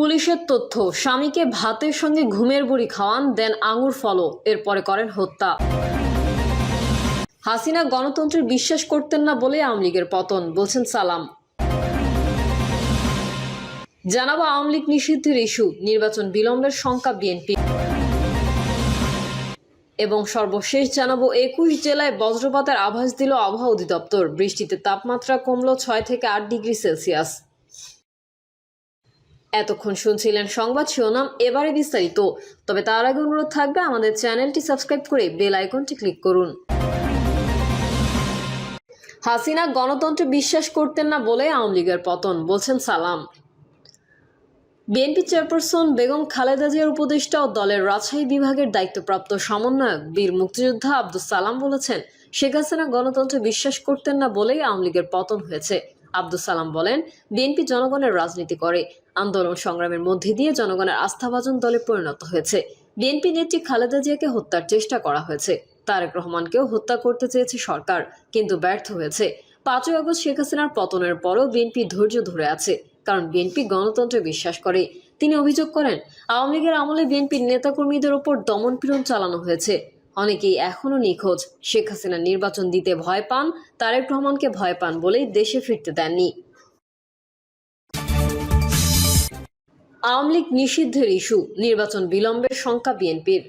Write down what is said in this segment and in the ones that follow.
পুলিশের তথ্য, স্বামীকে ভাতের সঙ্গে ঘুমের বুড়ি খাওয়ান, দেন আঙুর ফলও, এরপরে করেন হত্যা। হাসিনা গণতন্ত্রের বিশ্বাস করতেন না বলে আওয়ামী লীগের পতন, বলছেন সালাম। জানাব আওয়ামী লীগ নিষিদ্ধের ইস্যু, নির্বাচন বিলম্বের শঙ্কা বিএনপি। এবং সর্বশেষ জানাব, একুশ জেলায় বজ্রপাতের আভাস দিল আবহাওয়া অধিদপ্তর, বৃষ্টিতে তাপমাত্রা কমল ছয় থেকে আট ডিগ্রি সেলসিয়াস। এতক্ষণ শুনছিলেন সংবাদ শিরোনাম, এবারে বিস্তারিত। তবে তার আগে অনুরোধ থাকবে আমাদের চ্যানেলটি সাবস্ক্রাইব করে বেল আইকনটি ক্লিক করুন। হাসিনা গণতন্ত্রে বিশ্বাস করতেন না বলে আওয়ামী লীগের পতন, বলছেন সালাম। বিএনপি চেয়ারপারসন বেগম খালেদা জিয়ার উপদেষ্টা ও দলের রাজশাহী বিভাগের দায়িত্বপ্রাপ্ত সমন্বয়ক বীর মুক্তিযোদ্ধা আব্দুল সালাম বলেছেন, শেখ হাসিনা গণতন্ত্রে বিশ্বাস করতেন না বলেই আওয়ামী লীগের পতন হয়েছে। আব্দুল সালাম বলেন, বিএনপি জনগণের রাজনীতি করে আন্দোলন সংগ্রামের মধ্যে দিয়ে জনগণের আস্থাভাজন দলে পরিণত হয়েছে। বিএনপি নেত্রী খালেদা জিয়াকে হত্যার চেষ্টা করা হয়েছে। তারেক রহমানকেও হত্যা করতে চেয়েছে সরকার, কিন্তু ব্যর্থ হয়েছে। পাঁচই আগস্ট শেখ হাসিনার পতনের পরও বিএনপি ধৈর্য ধরে আছে, কারণ বিএনপি গণতন্ত্রে বিশ্বাস করে। তিনি অভিযোগ করেন, আওয়ামী লীগের আমলে বিএনপির নেতাকর্মীদের ওপর দমনপীড়ন চালানো হয়েছে। অনেকেই এখনও নিখোঁজ। শেখ হাসিনা নির্বাচন দিতে ভয় পান, তারেক রহমানকে ভয় পান বলেই দেশে ফিরতে দেননি। আওয়ামী লীগ নিষিদ্ধের ইস্যু, নির্বাচন বিলম্বের শঙ্কা বিএনপির।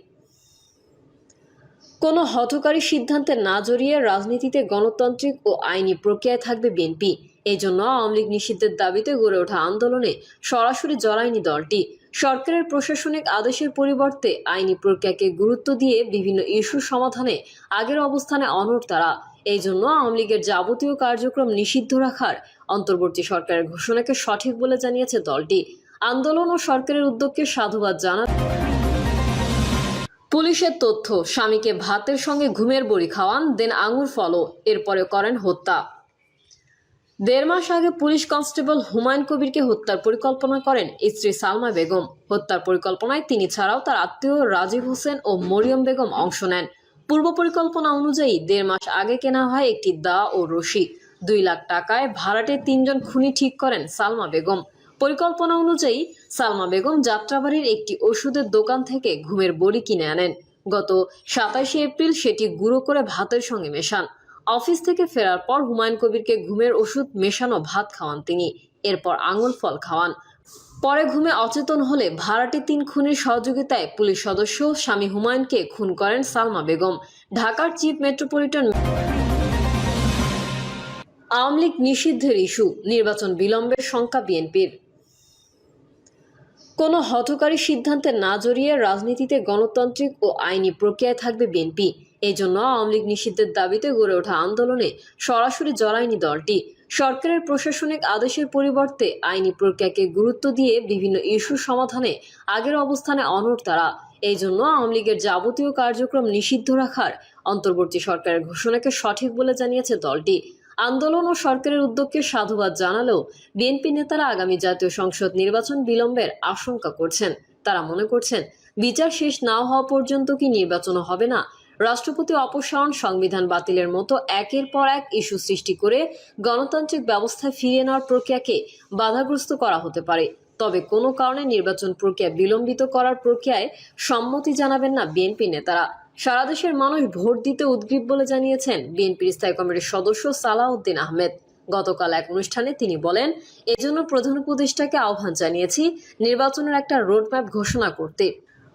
কোনো হঠকারী সিদ্ধান্তে না জড়িয়ে রাজনীতিতে গণতান্ত্রিক ও আইনি প্রক্রিয়ায় থাকবে বিএনপি। এই জন্য আওয়ামী লীগ নিষিদ্ধের দাবিতে গড়ে ওঠা আন্দোলনে সরাসরি জড়ায়নি দলটি। সরকারের প্রশাসনিক আদেশের পরিবর্তে আইনি প্রক্রিয়াকে গুরুত্ব দিয়ে বিভিন্ন ইস্যু সমাধানে আগের অবস্থানে অনড় তারা। এই জন্য আওয়ামী লীগের যাবতীয় কার্যক্রম নিষিদ্ধ রাখার অন্তর্বর্তী সরকারের ঘোষণাকে সঠিক বলে জানিয়েছে দলটি। আন্দোলন ও সরকারের উদ্যোগকে সাধুবাদ জানান। পুলিশের তথ্য, স্বামীকে ভাতের সঙ্গে ঘুমের বড়ি খাওয়ান, দেন আঙুর ফলো এরপরে করেন হত্যা। দেড় মাস আগে পুলিশ কনস্টেবল হুমায়ুন কবিরকে হত্যার পরিকল্পনা করেন স্ত্রী সালমা বেগম। হত্যার পরিকল্পনায় তিনি ছাড়াও তার আত্মীয় রাজীব হোসেন ও মরিয়ম বেগম অংশ নেন। পূর্ব পরিকল্পনা অনুযায়ী দেড় মাস আগে কেনা হয় একটি দা ও রশি। দুই লাখ টাকায় ভাড়াটে তিনজন খুনি ঠিক করেন সালমা বেগম। পরিকল্পনা অনুযায়ী সালমা বেগম যাত্রাবাড়ির একটি ওষুধের দোকান থেকে ঘুমের বড়ি কিনে আনেন। গত সাতাশে এপ্রিল সেটি গুঁড়ো করে ভাতের সঙ্গে মেশান। অফিস থেকে ফেরার পর হুমায়ুন কবিরকে ঘুমের ওষুধ মেশানো ভাত খাওয়ান তিনি। এরপর আঙুল ফল খাওয়ান। পরে ঘুমে অচেতন হলে ভাড়াটে তিন খুনের সহযোগিতায় পুলিশ সদস্য স্বামী হুমায়ুনকে খুন করেন সালমা বেগম। ঢাকার চিফ মেট্রোপলিটন আওয়ামী লীগ নিষিদ্ধের ইস্যু, নির্বাচন বিলম্বের শঙ্কা বিএনপির। কোনো হঠকারী সিদ্ধান্তে না জড়িয়ে রাজনীতিতে গণতান্ত্রিক ও আইনি প্রক্রিয়ায় থাকবে বিএনপি। এই জন্য আওয়ামী লীগ নিষিদ্ধের দাবিতে গড়ে ওঠা আন্দোলনে সরাসরি জড়ায়নি দলটি। সরকারের প্রশাসনিক আদেশের পরিবর্তে আইনি প্রক্রিয়াকে গুরুত্ব দিয়ে বিভিন্ন ইস্যু সমাধানে আগের অবস্থানে অনড় তারা। এই জন্য আওয়ামী লীগের যাবতীয় কার্যক্রম নিষিদ্ধ রাখার অন্তর্বর্তী সরকারের ঘোষণাকে সঠিক বলে জানিয়েছে দলটি। আন্দোলন ও সরকারের উদ্যোগকে সাধুবাদ জানালেও বিএনপি নেতারা আগামী জাতীয় সংসদ নির্বাচন বিলম্বের আশঙ্কা করছেন। তারা মনে করছেন, বিচার শেষ না হওয়া পর্যন্ত কি নির্বাচনও হবে না? রাষ্ট্রপতি অপসারণ, সংবিধান বাতিলের মতো একের পর এক ইস্যু সৃষ্টি করে গণতান্ত্রিক ব্যবস্থায় ফিরিয়ে নেওয়ার প্রক্রিয়াকে বাধাগ্রস্ত করা হতে পারে। তবে কোনো কারণে নির্বাচন প্রক্রিয়া বিলম্বিত করার প্রক্রিয়ায় সম্মতি জানাবেন না বিএনপি নেতারা। সারা দেশের মানুষ ভোট দিতে উদ্গ্রীব বলে জানিয়েছেন বিএনপির স্থায়ী কমিটির সদস্য সালাউদ্দিন আহমেদ। গতকাল এক অনুষ্ঠানে তিনি বলেন, এজন্য প্রধান উপদেষ্টাকে আহ্বান জানিয়েছি নির্বাচনের একটা রোডম্যাপ ঘোষণা করতে।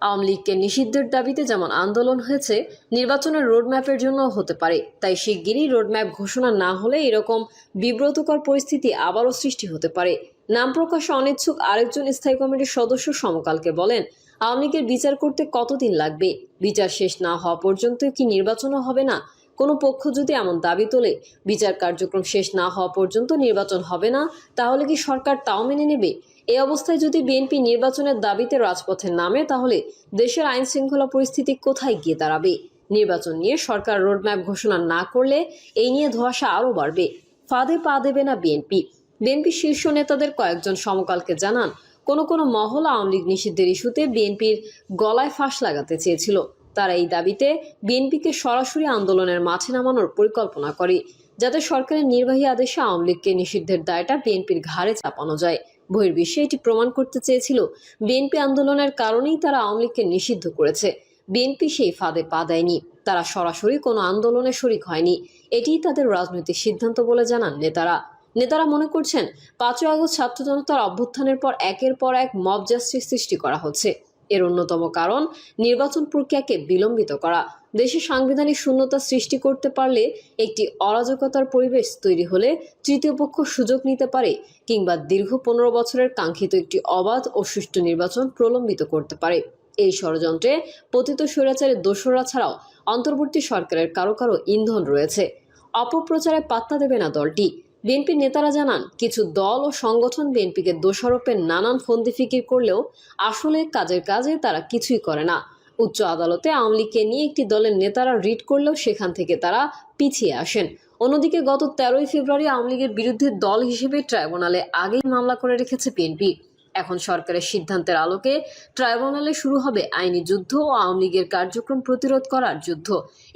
আওয়ামী লীগকে নিষিদ্ধের দাবিতে যেমন আন্দোলন হয়েছে, নির্বাচনের রোডম্যাপের জন্য হতে পারে। তাই শিগগিরই রোডম্যাপ ঘোষণা না হলে এরকম বিব্রতকর পরিস্থিতি আবারও সৃষ্টি হতে পারে। নাম প্রকাশে অনিচ্ছুক আরেকজন স্থায়ী কমিটির সদস্য সমকালকে বলেন আওয়ামী লীগের বিচার করতে কতদিন লাগবে? বিচার শেষ না হওয়া পর্যন্ত কি নির্বাচনও হবে না? কোনো পক্ষ যদি এমন দাবি তোলে, বিচার কার্যক্রম শেষ না হওয়া পর্যন্ত নির্বাচন হবে না, তাহলে কি সরকার তাও মেনে নেবে? এই অবস্থায় যদি বিএনপি নির্বাচনের দাবিতে রাজপথে নামে, তাহলে দেশের আইন শৃঙ্খলা পরিস্থিতি কোথায় গিয়ে দাঁড়াবে? নির্বাচন নিয়ে সরকার রোডম্যাপ ঘোষণা না করলে এই নিয়ে ধোঁয়াশা আরও বাড়বে। ফাঁদে পা দেবে না বিএনপি। বিএনপি শীর্ষ নেতাদের কয়েকজন সমকালকে জানান কোনো কোনো মহল আওয়ামী লীগ নিষিদ্ধের ইস্যুতে বিএনপির গলায় ফাঁস লাগাতে চেয়েছিল। তারা এই দাবিতে বিএনপিকে সরাসরি আন্দোলনের মাঠে নামানোর পরিকল্পনা করে, যাতে সরকারের নির্বাহী আদেশে আওয়ামী লীগকে নিষিদ্ধের দায়টা বিএনপির ঘাড়ে চাপানো যায়। বহির্বিশ্বে এটি প্রমাণ করতে চেয়েছিল, বিএনপি আন্দোলনের কারণেই তারা আওয়ামী লীগকে নিষিদ্ধ করেছে। বিএনপি সেই ফাঁদে পা দেয়নি, তারা সরাসরি কোনো আন্দোলনে শরিক হয়নি। এটিই তাদের রাজনৈতিক সিদ্ধান্ত বলে জানান নেতারা। নেতারা মনে করছেন পাঁচই আগস্ট ছাত্র জনতার অভ্যুত্থানের পর একের পর এক মব জাস্টিস সৃষ্টি করা হচ্ছে। এর অন্যতম কারণ, নির্বাচন প্রক্রিয়াকে বিলম্বিত করা। দেশে সাংবিধানিক শূন্যতা সৃষ্টি করতে পারলে একটি অরাজকতার পরিবেশ তৈরি হলে তৃতীয় পক্ষ সুযোগ নিতে পারে কিংবা দীর্ঘ পনেরো বছরের কাঙ্ক্ষিত একটি অবাধ ও সুষ্ঠু নির্বাচন প্রলম্বিত করতে পারে। এই ষড়যন্ত্রে পতিত স্বৈরাচারের দোসরা ছাড়াও অন্তর্বর্তী সরকারের কারও কারও ইন্ধন রয়েছে। অপপ্রচারে পাত্তা দেবে না দলটি। বিএনপির নেতারা জানান, কিছু দল ও সংগঠন বিএনপিকে দোষারোপের নানান ফন্দি ফিকির করলেও আসলে কাজের কাজে তারা কিছুই করে না। উচ্চ আদালতে আওয়ামী লীগকে নিয়ে একটি দলের নেতারা রিট করলেও সেখান থেকে তারা পিছিয়ে আসেন। অন্যদিকে গত তেরোই ফেব্রুয়ারি আওয়ামী লীগের বিরুদ্ধে দল হিসেবে ট্রাইব্যুনালে আগেই মামলা করে রেখেছে বিএনপি। এখন সরকারের সিদ্ধান্তের আলোকে ট্রাইব্যুনালে শুরু হবে আইনি যুদ্ধ ও আওয়ামী লীগের কার্যক্রম প্রতিরোধ করার যুদ্ধ।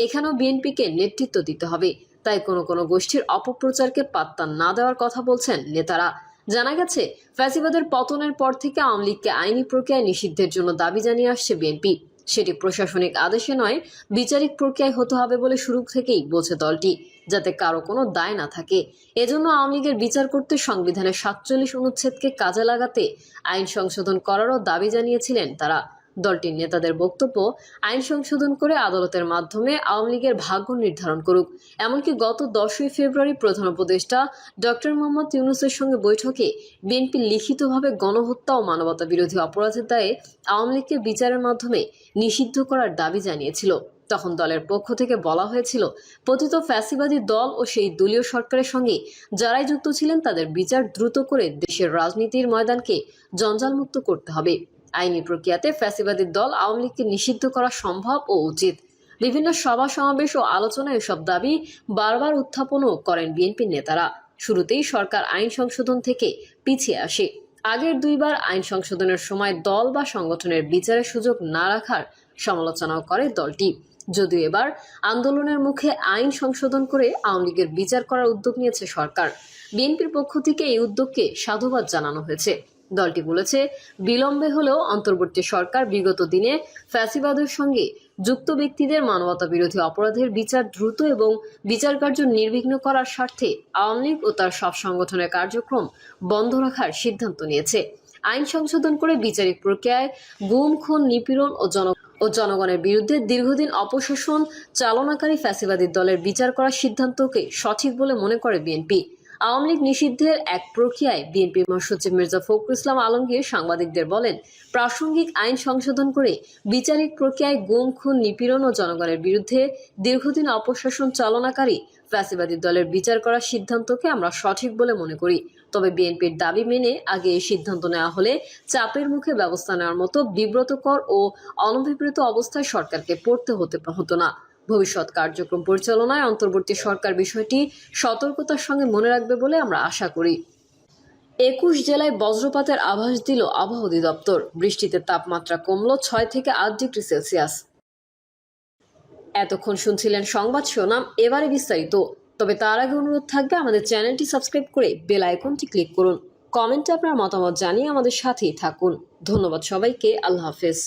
এখানেও বিএনপিকে নেতৃত্ব দিতে হবে। তাই কোনো কোনো গোষ্ঠীর অপপ্রচারকে পাত্তা না দেওয়ার কথা বলছেন নেতারা। জানা গেছে, ফ্যাসিবাদের পতনের পর থেকে আওয়ামী লীগকে আইনি প্রক্রিয়ায় নিষিদ্ধের জন্য দাবি জানিয়ে আসছে বিএনপি। সেটি প্রশাসনিক আদেশে নয়, বিচারিক প্রক্রিয়ায় হতে হবে বলে শুরু থেকেই বলছে দলটি, যাতে কারও কোনো দায় না থাকে। এজন্য আওয়ামী লীগের বিচার করতে সংবিধানের সাতচল্লিশ অনুচ্ছেদকে কাজে লাগাতে আইন সংশোধন করারও দাবি জানিয়েছিলেন তারা। দলটির নেতাদের বক্তব্য আইন সংশোধন করে আদালতের মাধ্যমে আওয়ামী লীগের ভাগ্য নির্ধারণ করুক। এমনকি গত দশই ফেব্রুয়ারি প্রধান উপদেষ্টা ডক্টর মোহাম্মদ ইউনুসের সঙ্গে বৈঠকে বিএনপি লিখিতভাবে গণহত্যা ও মানবতা বিরোধী অপরাধের দায়ে আওয়ামী লীগকে বিচারের মাধ্যমে নিষিদ্ধ করার দাবি জানিয়েছিল। তখন দলের পক্ষ থেকে বলা হয়েছিল, পতিত ফ্যাসিবাদী দল ও সেই দলীয় সরকারের সঙ্গে যারাই যুক্ত ছিলেন তাদের বিচার দ্রুত করে দেশের রাজনীতির ময়দানকে জঞ্জালমুক্ত করতে হবে। আইনি প্রক্রিয়াতে ফ্যাসিবাদী দল আওয়ামী লীগকে নিষিদ্ধ করা সম্ভব ও উচিত। বিভিন্ন সভা, সমাবেশ ও আলোচনায় এসব দাবি বারবার উত্থাপনও করেন বিএনপির নেতারা। শুরুতেই সরকার আইন সংশোধন থেকে পিছিয়ে আসে। আগের দুইবার আইন সংশোধনের সময় দল বা সংগঠনের বিচারের সুযোগ না রাখার সমালোচনাও করে দলটি। যদিও এবার আন্দোলনের মুখে আইন সংশোধন করে আওয়ামী লীগের বিচার করার উদ্যোগ নিয়েছে সরকার। বিএনপির পক্ষ থেকে এই উদ্যোগকে সাধুবাদ জানানো হয়েছে। দলটি বলেছে, বিলম্বে হলেও অন্তর্বর্তী সরকার বিগত দিনে ফ্যাসিবাদের সঙ্গে যুক্ত ব্যক্তিদের মানবতা বিরোধী অপরাধের বিচার দ্রুত এবং বিচার কার্য নির্বিঘ্ন করার স্বার্থে আওয়ামী লীগ ও তার সব সংগঠনের কার্যক্রম বন্ধ রাখার সিদ্ধান্ত নিয়েছে। আইন সংশোধন করে বিচারিক প্রক্রিয়ায় গুম, খুন, নিপীড়ন ও জন ও জনগণের বিরুদ্ধে দীর্ঘদিন অপশাসন চালনাকারী ফ্যাসিবাদী দলের বিচার করার সিদ্ধান্তকে সঠিক বলে মনে করে বিএনপি। আওয়ামী লীগ নিষিদ্ধের এক প্রক্রিয়ায় বিএনপি মহাসচিব মির্জা ফখরুল ইসলাম আলমগীর সাংবাদিকদের বলেন, প্রাসঙ্গিক আইন সংশোধন করে বিচারিক প্রক্রিয়ায় গুম, খুন, নিপীড়ন ও জনগণের বিরুদ্ধে দীর্ঘদিন অপশাসন চালনাকারী ফ্যাসিবাদী দলের বিচার করার সিদ্ধান্তকে আমরা সঠিক বলে মনে করি। তবে বিএনপির দাবি মেনে আগে এই সিদ্ধান্ত নেওয়া হলে চাপের মুখে ব্যবস্থা নেওয়ার মতো বিব্রতকর ও অনভিপ্রেত অবস্থায় সরকারকে পড়তে হতে হতো না। ভবিষ্যৎ কার্যক্রম পরিচালনায় অন্তর্বর্তী সরকার বিষয়টি সতর্কতার সঙ্গে মনে রাখবে বলে আমরা আশা করি। একুশ জেলায় বজ্রপাতের আভাস দিল আবহাওয়া অধিদপ্তর। বৃষ্টিতে তাপমাত্রা কমল ছয় থেকে আট ডিগ্রি সেলসিয়াস। এতক্ষণ শুনছিলেন সংবাদ শিরোনাম, এবারে বিস্তারিত। তবে তার আগে অনুরোধ থাকবে আমাদের চ্যানেলটি সাবস্ক্রাইব করে বেল আইকনটি ক্লিক করুন। কমেন্টে আপনার মতামত জানিয়ে আমাদের সাথেই থাকুন। ধন্যবাদ সবাইকে, আল্লাহ হাফেজ।